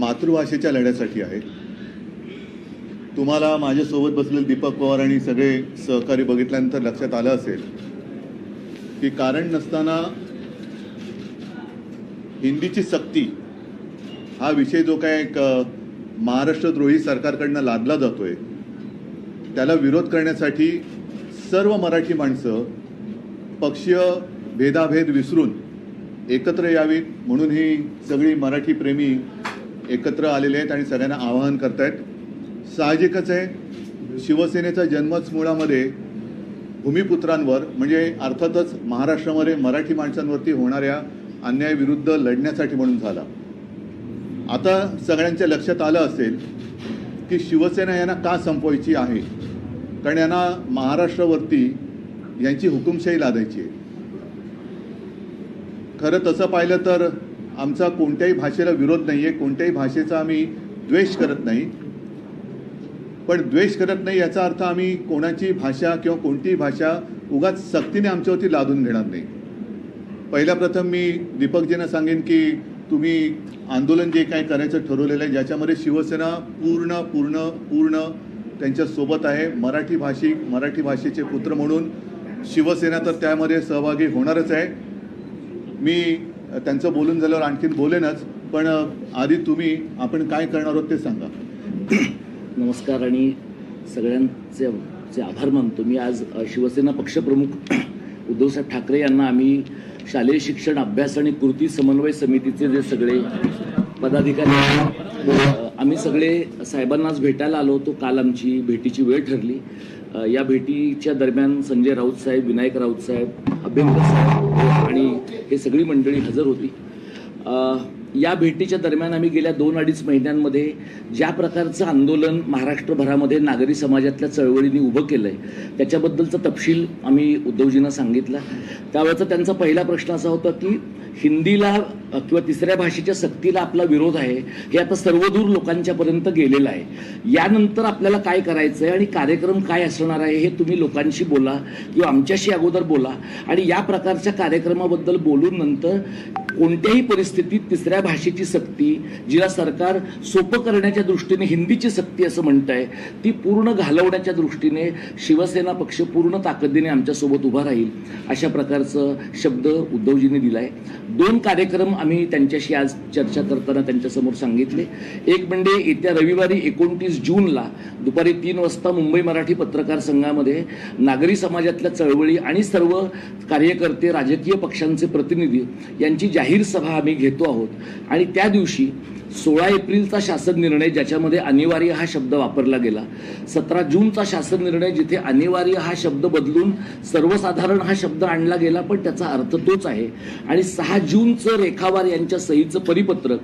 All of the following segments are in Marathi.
मातृभाषेच्या लढ्यासाठी आहे तुम्हाला माझ्यासोबत बसलेले दीपक पवार आणि सगळे सहकारी बघितल्यानंतर लक्षात आलं असेल की कारण नसताना हिंदीची सक्ती हा विषय जो काय एक महाराष्ट्रद्रोही सरकारकडनं लादला जातोय त्याला विरोध करण्यासाठी सर्व मराठी माणसं पक्षीय भेदाभेद विसरून एकत्र यावीत म्हणून ही सगळी मराठी प्रेमी एकत्र आलेले आहेत आणि सगळ्यांना आवाहन करतायत. साहजिकच आहे शिवसेनेचा जन्मच मुळामध्ये भूमिपुत्रांवर म्हणजे अर्थातच महाराष्ट्रामध्ये मराठी माणसांवरती होणाऱ्या अन्यायाविरुद्ध लढण्यासाठी म्हणून झाला. आता सगळ्यांच्या लक्षात आलं असेल की शिवसेना यांना का संपवायची आहे? कारण यांना महाराष्ट्रावरती यांची हुकुमशाही लादायची आहे. खरं तसं पाहिलं तर आमचा कोणत्याही भाषेला विरोध नाही आहे कोणत्याही भाषेचा आम्ही द्वेष करत नाही. पण द्वेष करत नाही याचा अर्थ आम्ही कोणाची भाषा किंवा कोणतीही भाषा उगाच सक्तीने आमच्यावरती लादून घेणार नाही. पहिल्या प्रथम मी दीपकजींना सांगेन की तुम्ही आंदोलन जे काय करायचं ठरवलेलं आहे ज्याच्यामध्ये शिवसेना पूर्ण पूर्ण पूर्ण त्यांच्यासोबत आहे. मराठी भाषिक मराठी भाषेचे पुत्र म्हणून शिवसेना तर त्यामध्ये सहभागी होणारच आहे. मी त्यांचं बोलून झाल्यावर आणखीन बोलेनच पण आधी तुम्ही आपण काय करणार आहोत ते सांगा. नमस्कार आणि सगळ्यांचे चे आभार मानतो. मी आज शिवसेना पक्षप्रमुख उद्धवसाहेब ठाकरे यांना आम्ही शालेय शिक्षण अभ्यास आणि कृती समन्वय समितीचे जे सगळे पदाधिकारी आम्ही सगळे साहेबांनाच भेटायला आलो होतो. काल आमची भेटीची वेळ ठरली. या भेटीच्या दरम्यान संजय राऊत साहेब विनायक राऊत साहेब अभ्यंकर साहेब आणि हे सगळी मंडळी हजर होती. या भेटीच्या दरम्यान आम्ही गेल्या दोन अडीच महिन्यांमध्ये ज्या प्रकारचं आंदोलन महाराष्ट्रभरामध्ये नागरी समाजातल्या चळवळींनी उभं केलं आहे त्याच्याबद्दलचा तपशील आम्ही उद्धवजींना सांगितला. त्यावेळेचा त्यांचा पहिला प्रश्न असा होता की हिंदीला किंवा तिसऱ्या भाषेच्या सक्तीला आपला विरोध आहे हे आता सर्वदूर लोकांच्यापर्यंत गेलेलं आहे. यानंतर आपल्याला काय करायचं आहे आणि कार्यक्रम काय असणार आहे हे तुम्ही लोकांशी बोला किंवा आमच्याशी अगोदर बोला. आणि या प्रकारच्या कार्यक्रमाबद्दल बोलून नंतर कोणत्याही परिस्थितीत तिसऱ्या भाषेची सक्ती जिला सरकार सोपं करण्याच्या दृष्टीने हिंदीची सक्ती असं म्हणत आहे ती पूर्ण घालवण्याच्या दृष्टीने शिवसेना पक्ष पूर्ण ताकदीने आमच्यासोबत उभा राहील अशा प्रकारचं शब्द उद्धवजींनी दिलाय. दोन कार्यक्रम आम्ही त्यांच्याशी आज चर्चा करताना त्यांच्यासमोर सांगितले. एक म्हणजे येत्या रविवारी एकोणतीस जूनला दुपारी तीन वाजता मुंबई मराठी पत्रकार संघामध्ये नागरी समाजातल्या चळवळी आणि सर्व कार्यकर्ते राजकीय पक्षांचे प्रतिनिधी यांची जाहीर सभा आम्ही घेतो आहोत. आणि त्या दिवशी सोळा एप्रिलचा शासन निर्णय ज्याच्यामध्ये अनिवार्य हा शब्द वापरला गेला. सतरा जूनचा शासन निर्णय जिथे अनिवार्य हा शब्द बदलून सर्वसाधारण हा शब्द आणला गेला पण त्याचा अर्थ तोच आहे. आणि सहा जूनचं रेखावार यांच्या सहीचं परिपत्रक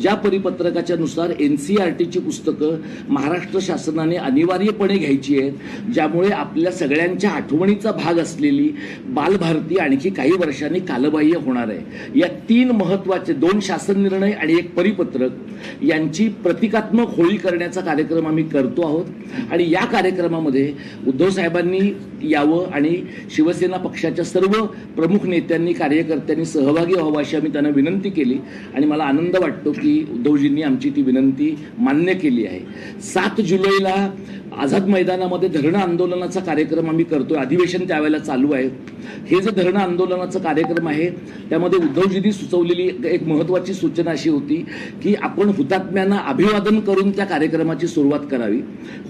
ज्या परिपत्रकाच्या नुसार एन सी आर टीची पुस्तकं महाराष्ट्र शासनाने अनिवार्यपणे घ्यायची आहेत ज्यामुळे आपल्या सगळ्यांच्या आठवणीचा भाग असलेली बालभारती आणखी काही वर्षांनी कालबाह्य होणार आहे. या तीन महत्त्वाचे दोन शासन निर्णय आणि एक परिपत्रक यांची प्रतिकात्मक होळी करण्याचा कार्यक्रम आम्ही करतो आहोत. आणि या कार्यक्रमामध्ये उद्धव साहेबांनी यावं आणि शिवसेना पक्षाच्या सर्व प्रमुख नेत्यांनी कार्यकर्त्यांनी सहभागी व्हावं अशी आम्ही त्यांना विनंती केली. आणि मला आनंद वाटतो की उद्धवजींनी आमची ती विनंती मान्य केली आहे. सात जुलैला आझाद मैदानामध्ये धरणं आंदोलनाचा कार्यक्रम आम्ही करतोय. अधिवेशन त्यावेळेला चालू आहे. हे जे धरणं आंदोलनाचा कार्यक्रम आहे त्यामध्ये उद्धवजींनी सुचवलेली एक महत्त्वाची सूचना अशी होती की आपण हुतात्म्यांना अभिवादन करून त्या कार्यक्रमाची सुरुवात करावी.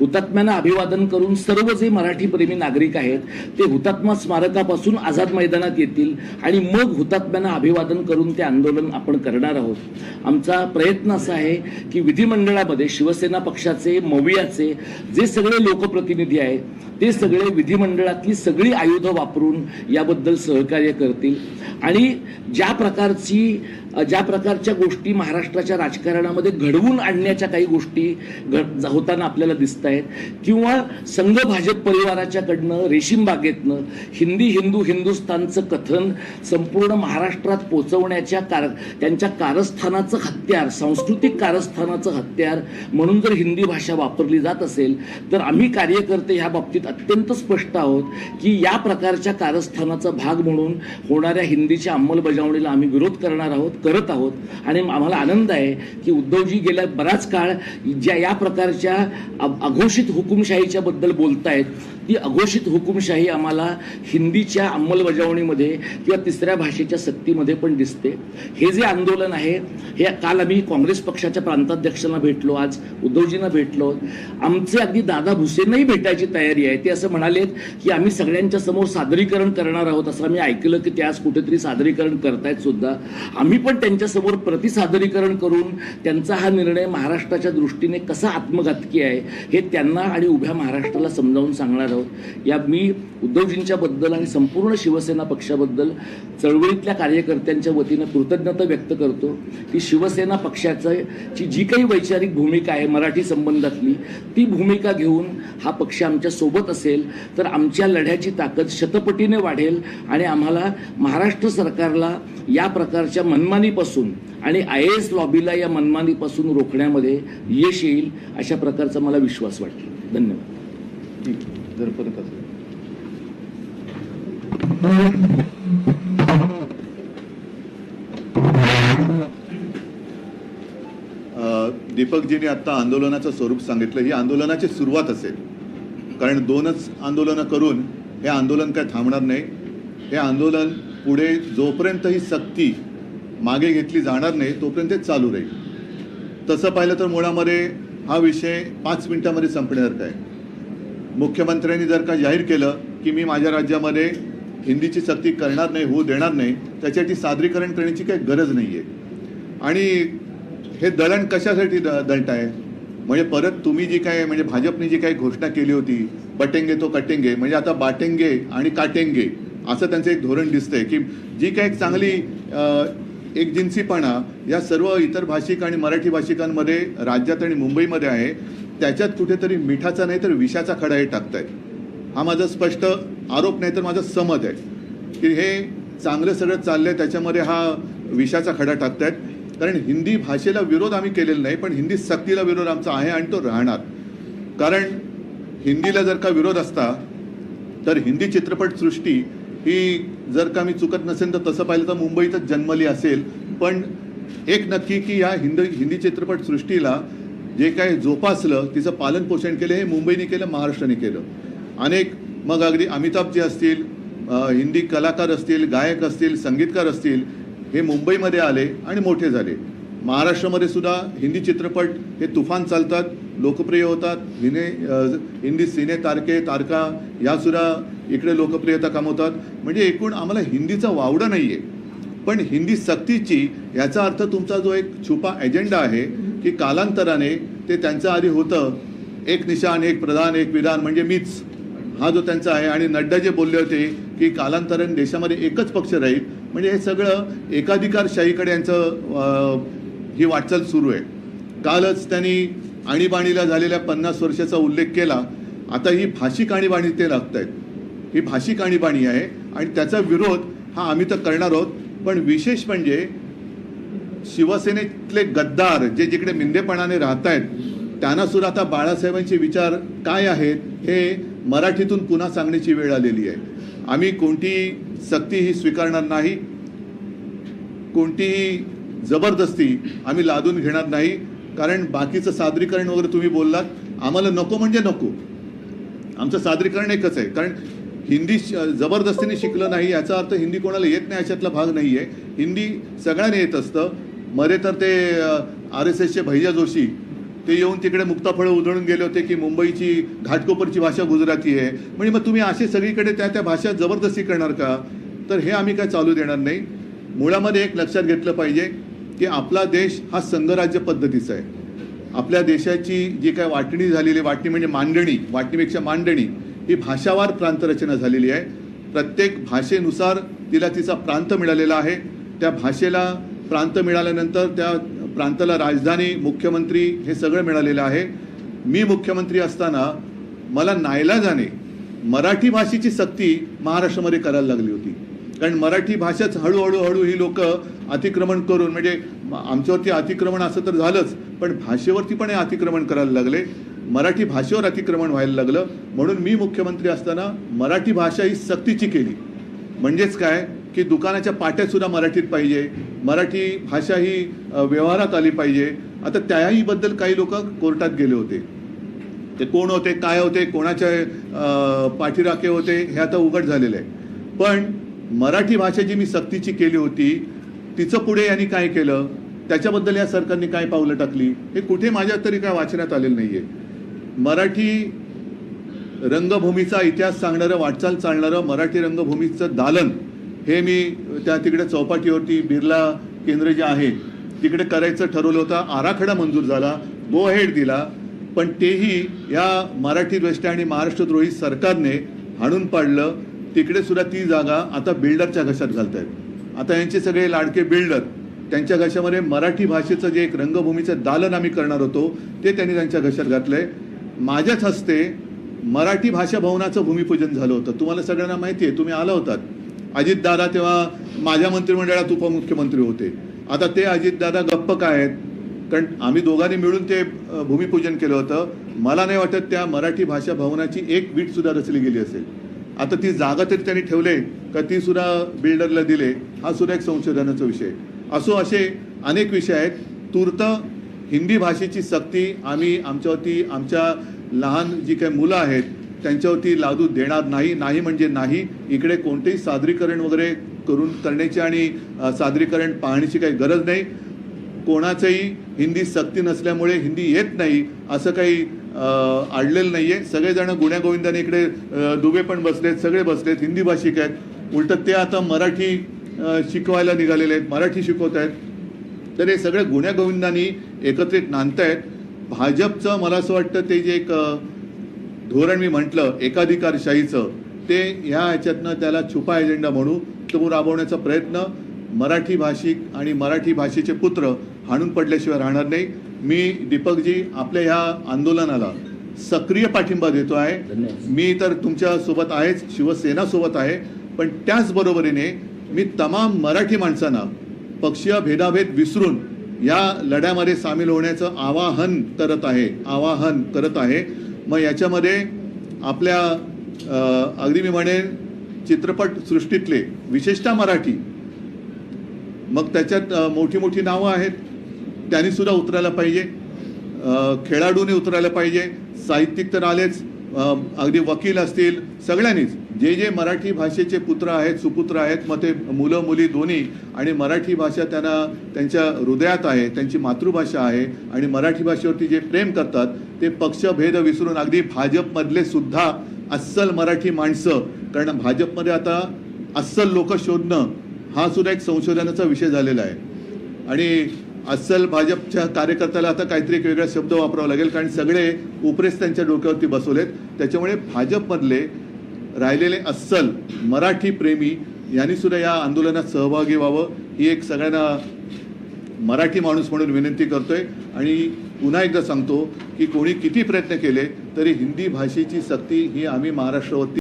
हुतात्म्यांना अभिवादन करून सर्व जे मराठी प्रेमी नागरिक आहेत ते हुतात्मा स्मारकापासून आझाद मैदानात येतील आणि मग हुतात्म्यांना अभिवादन करून ते आंदोलन आपण करणार आहोत. आमचा प्रयत्न असा आहे की विधिमंडळामध्ये शिवसेना पक्षाचे मवियाचे जे सगळे लोकप्रतिनिधी आहेत ते सगळे विधिमंडळातली सगळी आयुधं वापरून याबद्दल सहकार्य करतील. आणि ज्या प्रकारची ज्या प्रकारच्या गोष्टी महाराष्ट्राच्या राजकारणामध्ये घडवून आणण्याच्या काही गोष्टी घड होताना आपल्याला दिसत आहेत किंवा संघ भाजप परिवाराच्याकडनं रेशीम बागेतनं हिंदी हिंदू हिंदुस्थानचं कथन संपूर्ण महाराष्ट्रात पोचवण्याच्या कार त्यांच्या कारस्थानाचं हत्यार सांस्कृतिक कारस्थानाचं हत्यार म्हणून जर हिंदी भाषा वापरली जात असेल तर आम्ही कार्यकर्ते ह्या बाबतीत अत्यंत स्पष्ट आहोत की या प्रकारच्या कारस्थानाचा भाग म्हणून होणाऱ्या हिंदीच्या अंमलबजावणीला आम्ही विरोध करणार आहोत. करत आहोत. आणि आम्हाला आनंद आहे की उद्धवजी गेल्या बराच काळ ज्या या प्रकारच्या अघोषित हुकुमशाहीच्या बद्दल बोलतायत ती अघोषित हुकुमशाही आम्हाला हिंदीच्या अंमलबजावणीमध्ये किंवा तिसऱ्या भाषेच्या सक्तीमध्ये पण दिसते. हे जे आंदोलन आहे हे काल आम्ही काँग्रेस पक्षाच्या प्रांताध्यक्षांना भेटलो आज उद्धवजींना भेटलो. आमचे अगदी दादा भुसेंनाही भेटायची तयारी आहे. ते असं म्हणालेत की आम्ही सगळ्यांच्या समोर सादरीकरण करणार आहोत असं आम्ही ऐकलं की ते आज कुठेतरी सादरीकरण करतायत सुद्धा. आम्ही पण त्यांच्यासमोर प्रतिसादरीकरण करून त्यांचा हा निर्णय महाराष्ट्राच्या दृष्टीने कसा आत्मघातकी आहे हे त्यांना आणि उभ्या महाराष्ट्राला समजावून सांगणार आहोत. या मी उद्धवजींच्याबद्दल आणि संपूर्ण शिवसेना पक्षाबद्दल चळवळीतल्या कार्यकर्त्यांच्या वतीनं कृतज्ञता व्यक्त करतो की शिवसेना पक्षाचं ची जी काही वैचारिक भूमिका आहे मराठी संबंधातली ती भूमिका घेऊन हा पक्ष आमच्यासोबत असेल तर आमच्या लढ्याची ताकद शतपटीने वाढेल आणि आम्हाला महाराष्ट्र सरकारला या प्रकारच्या मनमानीपासून आणि आय एस लॉबीला या मनमानीपासून रोखण्यामध्ये यश येईल अशा प्रकारचा मला विश्वास वाटतो. धन्यवाद. थँक्यू. जर परत असेल. दीपकजीने दीपकजींनी आता आंदोलनाचं स्वरूप सांगितलं. ही आंदोलनाची सुरुवात असेल. कारण दोनच आंदोलनं करून हे आंदोलन काय थांबणार नाही. हे आंदोलन पुढे जोपर्यंत ही सक्ती मागे घेतली जाणार नाही तोपर्यंत ते चालू राहील. तसं पाहिलं तर मुळामध्ये हा विषय पाच मिनिटामध्ये संपण्यासारखा आहे. मुख्यमंत्र्यांनी जर का जाहीर केलं की मी माझ्या राज्यामध्ये हिंदीची सक्ती करणार नाही होऊ देणार नाही त्याच्यासाठी सादरीकरण करण्याची काही गरज नाही आहे आणि हे दळण कशासाठी द दळताय म्हणजे परत तुम्ही जी काय म्हणजे भाजपने जी काही घोषणा केली होती बटेंगे तो कटेंगे म्हणजे आता बाटेंगे आणि काटेंगे असं त्यांचं एक धोरण दिसतंय की जी काही एक चांगली एक जिन्सीपणा या सर्व इतर भाषिक आणि मराठी भाषिकांमध्ये राज्यात आणि मुंबईमध्ये आहे त्याच्यात कुठेतरी मिठाचा नाही तर विषाचा खडा हे टाकतायत. हा माझा स्पष्ट आरोप नाही तर माझा समज आहे. की हे चांगलं सगळं चाललंय त्याच्यामध्ये हा विषाचा खडा टाकतायत. कारण हिंदी भाषेला विरोध आम्ही केलेला नाही पण हिंदी सक्तीला विरोध आमचा आहे आणि तो राहणार. कारण हिंदीला जर का विरोध असता तर हिंदी चित्रपटसृष्टी ही जर का मी चुकत नसेल तर तसं पाहिलं तर मुंबईतच जन्मली असेल. पण एक नक्की की या हिंदी हिंदी चित्रपटसृष्टीला जे काही जोपासलं तिचं पालन पोषण केलं हे मुंबईने केलं महाराष्ट्राने केलं. अनेक मग अगदी अमिताभजी असतील हिंदी कलाकार असतील गायक असतील संगीतकार असतील हे मुंबईमध्ये आले आणि मोठे झाले. महाराष्ट्रामध्ये सुद्धा हिंदी चित्रपट हे तुफान चालतात लोकप्रिय होतात. हिने हिंदी सिने तारके तारका यासुद्धा इकडे लोकप्रियता कमवतात. म्हणजे एकूण आम्हाला हिंदीचा वावडा नाही आहे पण हिंदी सक्तीची याचा अर्थ तुमचा जो एक छुपा एजेंडा आहे की कालांतराने ते त्यांचं आधी होतं. एक निशान एक प्रधान एक विधान म्हणजे मीच. हा जो त्यांचा आहे आणि नड्डा जे बोलले होते की कालांतराने देशामध्ये एकच पक्ष राहील म्हणजे हे सगळं एकाधिकारशाहीकडे यांचं ही वाटचाल सुरू आहे. कालच त्यांनी आणीबाणीला झालेल्या पन्नास वर्षाचा उल्लेख केला. आता ही भाषिक आणीबाणी ते लागत आहेत ही भाषिक आणीबाणी आहे आणि त्याचा विरोध हा आम्ही तर करणार आहोत. पण विशेष म्हणजे शिवसेनेतले गद्दार जे जिकडे मिंदेपणाने राहत आहेत त्यांना सुद्धा आता बाळासाहेबांचे विचार काय आहेत हे मराठीतून पुन्हा सांगण्याची वेळ आलेली आहे. आम्ही कोणतीही सक्ती ही स्वीकारणार नाही कोणतीही जबरदस्ती आम्ही लादून घेणार नाही कारण बाकीचं सादरीकरण वगैरे तुम्ही बोललात आम्हाला नको म्हणजे नको. आमचं सादरीकरण एकच आहे कारण हिंदी श- जबरदस्तीने शिकलं नाही याचा अर्थ हिंदी कोणाला येत नाही याच्यातला भाग नाही आहे हिंदी सगळ्यांना येत असतं मध्ये तर ते आर एस एसचे भैया जोशी ते येऊन तिकडे मुक्ताफळं उधळून गेले होते की मुंबईची घाटकोपरची भाषा गुजराती आहे. म्हणजे मग तुम्ही असे सगळीकडे त्या त्या भाषा जबरदस्ती करणार का? तर हे आम्ही काय चालू देणार नाही. मुळामध्ये एक लक्षात घेतलं पाहिजे की आपला देश हा संघराज्य पद्धतीचा आहे. आपल्या देशाची जी काय वाटणी झालेली वाटणी म्हणजे मांडणी वाटणीपेक्षा मांडणी ही भाषावार प्रांतरचना झालेली आहे. प्रत्येक भाषेनुसार तिला तिचा प्रांत मिळालेला आहे. त्या भाषेला प्रांत मिळाल्यानंतर त्या प्रांताला राजधानी मुख्यमंत्री हे सगळं मिळालेलं आहे. मी मुख्यमंत्री असताना मला नायलाजाने मराठी भाषेची सक्ती महाराष्ट्रामध्ये करायला लागली होती. कारण मराठी भाषाच हळूहळू हळू ही लोक अतिक्रमण करून म्हणजे आमच्यावरती अतिक्रमण असं तर झालंच पण भाषेवरती पण हे अतिक्रमण करायला लागले. मराठी भाषेवर अतिक्रमण व्हायला लागलं. म्हणून मी मुख्यमंत्री असताना मराठी भाषा ही सक्तीची केली. म्हणजेच काय? की दुकानाच्या पाट्यासुद्धा मराठीत पाहिजे. मराठी भाषा ही व्यवहारात आली पाहिजे. आता त्याहीबद्दल काही लोक कोर्टात गेले होते. ते कोण होते काय होते कोणाच्या पाठीराखे होते हे आता उघड झालेलं आहे. पण मराठी भाषा जी मी सक्तीची केली होती तिचं पुढे यांनी काय केलं? त्याच्याबद्दल या सरकारने काय पावलं टाकली? हे कुठे माझ्या तरी काय वाचण्यात आलेलं नाही आहे मराठी रंगभूमीचा इतिहास सांगणारं वाटचाल चालणारं मराठी रंगभूमीचं दालन हे मी त्या तिकडे चौपाटीवरती बिर्ला केंद्र जे आहे तिकडे करायचं ठरवलं होतं. आराखडा मंजूर झाला गो हेड दिला. पण तेही या मराठी द्रष्ट्या आणि महाराष्ट्रद्रोही सरकारने हाणून पाडलं. तिकडे सुद्धा ती जागा आता बिल्डरच्या घशात घालतायत. आता यांचे सगळे लाडके बिल्डर त्यांच्या घशामध्ये मराठी भाषेचं जे एक रंगभूमीचं दालन आम्ही करणार होतो ते त्यांनी त्यांच्या घशात घातलंय. माझ्याच हस्ते मराठी भाषा भवनाचं भूमिपूजन झालं होतं. तुम्हाला सगळ्यांना माहिती आहे तुम्ही आला होतात. अजितदादा तेव्हा माझ्या मंत्रिमंडळात उपमुख्यमंत्री होते. आता ते अजितदादा गप्प काय आहेत? कारण आम्ही दोघांनी मिळून ते भूमिपूजन केलं होतं. मला नाही वाटत त्या मराठी भाषा भवनाची एक वीट सुद्धा रचली गेली असेल. आता ती जागा तरी त्यांनी ठेवले का ती सुद्धा बिल्डरला दिले हा सुद्धा एक संशोधनाचा विषय. असो असे अनेक विषय आहेत. तूर्त हिंदी भाषेची सक्ती आम्ही आमच्यावरती आमच्या लहान जी काही मुलं आहेत त्यांच्यावरती लादू देणार नाही नाही म्हणजे नाही. इकडे कोणतेही सादरीकरण वगैरे करून करण्याची आणि सादरीकरण पाहण्याची काही गरज नाही. कोणाचंही हिंदी सक्ती नसल्यामुळे हिंदी येत नाही असं काही अ, आडलेलं आहे सगळेजण गुण्यागोविंदाने इकडे दुबे पण बसलेत सगळे बसलेत हिंदी भाषिक आहेत. उलटं ते आता मराठी शिकवायला निघालेले आहेत मराठी शिकवत आहेत. तर हे सगळे गुण्यागोविंदांनी एकत्रित एकत्रित नांदतायत. भाजपचं मला असं वाटतं ते जे एक धोरण मी म्हटलं एकाधिकारशाहीचं ते ह्या ह्याच्यातनं त्याला छुपा एजेंडा म्हणू तो राबवण्याचा प्रयत्न मराठी भाषिक आणि मराठी भाषेचे पुत्र हाणून पडल्याशिवाय राहणार नाही. मी दीपकजी आपल्या ह्या आंदोलनाला सक्रिय पाठिंबा देतो आहे. मी तर तुमच्यासोबत आहेच शिवसेना सोबत आहे. पण त्याचबरोबरीने मी तमाम मराठी माणसांना पक्षीय भेदाभेद विसरून या लढ्यामध्ये सामील होण्याचं आवाहन करत आहे आवाहन करत आहे. मग याच्यामध्ये आपल्या अगदी मी म्हणेन चित्रपट सृष्टीतले विशेषतः मराठी मग त्याच्यात मोठी मोठी नावं आहेत. त्यांनी सुद्धा उतरायला पाहिजे. खेळाडूने उतरायला पाहिजे. साहित्यिक तर आलेच. अगदी वकील असतील सगळ्यांनीच. जे जे मराठी भाषेचे पुत्र आहेत सुपुत्र आहेत मग ते मुलं मुली दोन्ही आणि मराठी भाषा त्यांना त्यांच्या हृदयात आहे त्यांची मातृभाषा आहे आणि मराठी भाषेवरती जे प्रेम करतात ते पक्षभेद विसरून अगदी भाजपमधले सुद्धा अस्सल मराठी माणसं कारण भाजपमध्ये आता अस्सल लोक शोधणं हा सुद्धा एक संशोधनाचा विषय झालेला आहे. आणि अस्सल भाजपच्या कार्यकर्त्याला आता काहीतरी एक वेगळा शब्द वापरावा लागेल कारण सगळे उपरेस त्यांच्या डोक्यावरती बसवलेत. त्याच्यामुळे भाजपमधले राहिलेले अस्सल मराठी प्रेमी यांनी सुद्धा या आंदोलनात सहभागी व्हावं ही एक सगळ्यांना मराठी माणूस म्हणून विनंती करतोय. आणि पुन्हा एकदा सांगतो की कोणी किती प्रयत्न केले तरी हिंदी भाषेची सक्ती ही आम्ही महाराष्ट्रावरती